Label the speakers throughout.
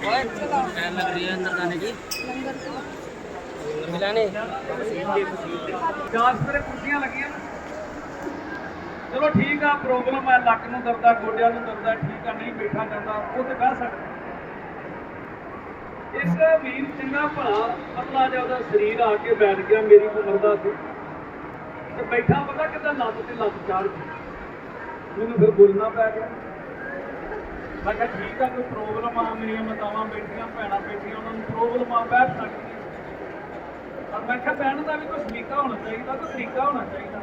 Speaker 1: Time ਲੱਗ ਰਹੀ ਹੈ ਅੰਦਰ ਜਾਣੇ की
Speaker 2: ਲੰਗਰ ਤੋਂ
Speaker 1: मिलाने
Speaker 3: ਜਾਂਚ ਮੇਰੇ ਕੁਰਸੀਆਂ ਲੱਗੀਆਂ ਨੇ। ਚਲੋ ਠੀਕ ਆ ਪ੍ਰੋਬਲਮ ਹੈ ਲੱਕ ਨੂੰ ਦਰਦਾ ਗੋਡਿਆਂ ਨੂੰ ਦਰਦਾ ਠੀਕ ਆ ਨਹੀਂ ਬੈਠਾ ਜਾਂਦਾ ਉਹ ਤੇ ਬਹਿ ਸਕਦਾ ਇੱਕ ਵੀਰ ਚੰਗਾ ਭਲਾ ਪਤਲਾ ਜਿਹਾ ਉਹਦਾ ਸਰੀਰ ਆ ਕੇ ਬੈਠ ਗਿਆ ਮੇਰੀ ਉਮਰ ਦਾ ਸੀ ਤੇ ਬੈਠਾ ਪਤਾ ਕਿੱਦਾਂ ਲੱਤ ਤੇ ਲੱਤ ਚਾੜ ਗਈ ਮੈਨੂੰ ਫਿਰ ਬੋਲਣਾ ਪੈ ਗਿਆ ਮੈਂ ਕਿਹਾ ਠੀਕ ਆ, ਕੋਈ ਪ੍ਰੋਬਲਮ ਆ, ਮੇਰੀਆਂ ਮਾਤਾਵਾਂ ਬੈਠੀਆਂ, ਭੈਣਾਂ ਬੈਠੀਆਂ, ਉਹਨਾਂ ਨੂੰ ਪ੍ਰੋਬਲਮ ਆ ਬੈਠ ਸਕਦੀ ਪਰ ਮੈਂ ਕਿਹਾ ਬਹਿਣ ਦਾ ਵੀ ਕੋਈ ਤਰੀਕਾ ਹੋਣਾ ਚਾਹੀਦਾ, ਕੋਈ ਤਰੀਕਾ ਹੋਣਾ ਚਾਹੀਦਾ।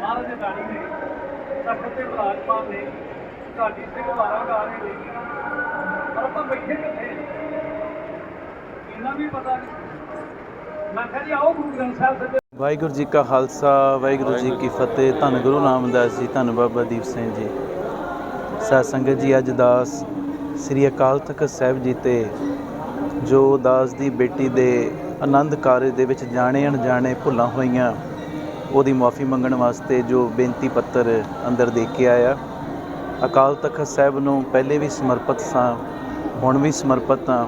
Speaker 3: ਮਹਾਰਾਜ ਦੇ ਦਾਣੀ ਨੇ ਤਖਤ ਤੇ ਵਿਰਾਜਮਾਨ ਨੇ ਢਾਡੀ ਸਿੰਘ ਗਾ ਰਹੇ ਨੇ ਪਰ ਆਪਾਂ ਬੈਠੇ ਕਿੱਥੇ ਇਹਨਾਂ ਵੀ ਪਤਾ ਨਹੀਂ। ਮੈਂ ਕਿਹਾ ਜੀ, ਆਓ ਗੁਰੂ ਗ੍ਰੰਥ ਸਾਹਿਬ ਦੇ
Speaker 4: ਵਾਹਿਗੁਰੂ ਜੀ ਕਾ ਖਾਲਸਾ, ਵਾਹਿਗੁਰੂ ਜੀ ਕੀ ਫਤਿਹ। ਧੰਨ ਗੁਰੂ ਰਾਮਦਾਸ ਜੀ, ਧੰਨ ਬਾਬਾ ਦੀਪ ਸਿੰਘ ਜੀ। ਸਾਧ ਸੰਗਤ ਜੀ, ਅੱਜ ਦਾਸ ਸ੍ਰੀ ਅਕਾਲ ਤਖਤ ਸਾਹਿਬ ਜੀ ਤੇ ਜੋ ਦਾਸ ਦੀ ਬੇਟੀ ਦੇ ਆਨੰਦ ਕਾਰਜ ਦੇ ਵਿੱਚ ਜਾਣੇ ਅਣਜਾਣੇ ਭੁੱਲਾਂ ਹੋਈਆਂ, ਉਹਦੀ ਮਾਫੀ ਮੰਗਣ ਵਾਸਤੇ ਜੋ ਬੇਨਤੀ ਪੱਤਰ ਅੰਦਰ ਦੇ ਕੇ ਆਇਆ। ਅਕਾਲ ਤਖਤ ਸਾਹਿਬ ਨੂੰ ਪਹਿਲੇ ਵੀ ਸਮਰਪਿਤ ਸਾਂ, ਹੁਣ ਵੀ ਸਮਰਪਿਤ ਹਾਂ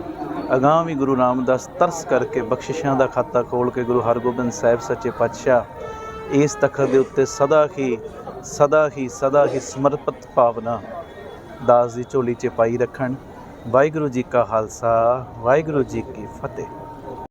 Speaker 4: ਅਗਾਂਹ ਵੀ ਗੁਰੂ ਰਾਮਦਾਸ ਤਰਸ ਕਰਕੇ ਬਖਸ਼ਿਸ਼ਾਂ ਦਾ ਖਾਤਾ ਖੋਲ ਕੇ ਗੁਰੂ ਹਰਗੋਬਿੰਦ ਸਾਹਿਬ ਸੱਚੇ ਪਾਤਸ਼ਾਹ ਇਸ ਤਖਤ ਦੇ ਉੱਤੇ ਸਦਾ ਹੀ ਸਦਾ ਹੀ ਸਦਾ ਹੀ ਸਮਰਪਿਤ ਭਾਵਨਾ ਦਾਸ ਦੀ ਝੋਲੀ 'ਚ ਪਾਈ ਰੱਖਣ। ਵਾਹਿਗੁਰੂ ਜੀ ਕਾ ਖਾਲਸਾ ਵਾਹਿਗੁਰੂ ਜੀ ਕੀ ਫਤਿਹ।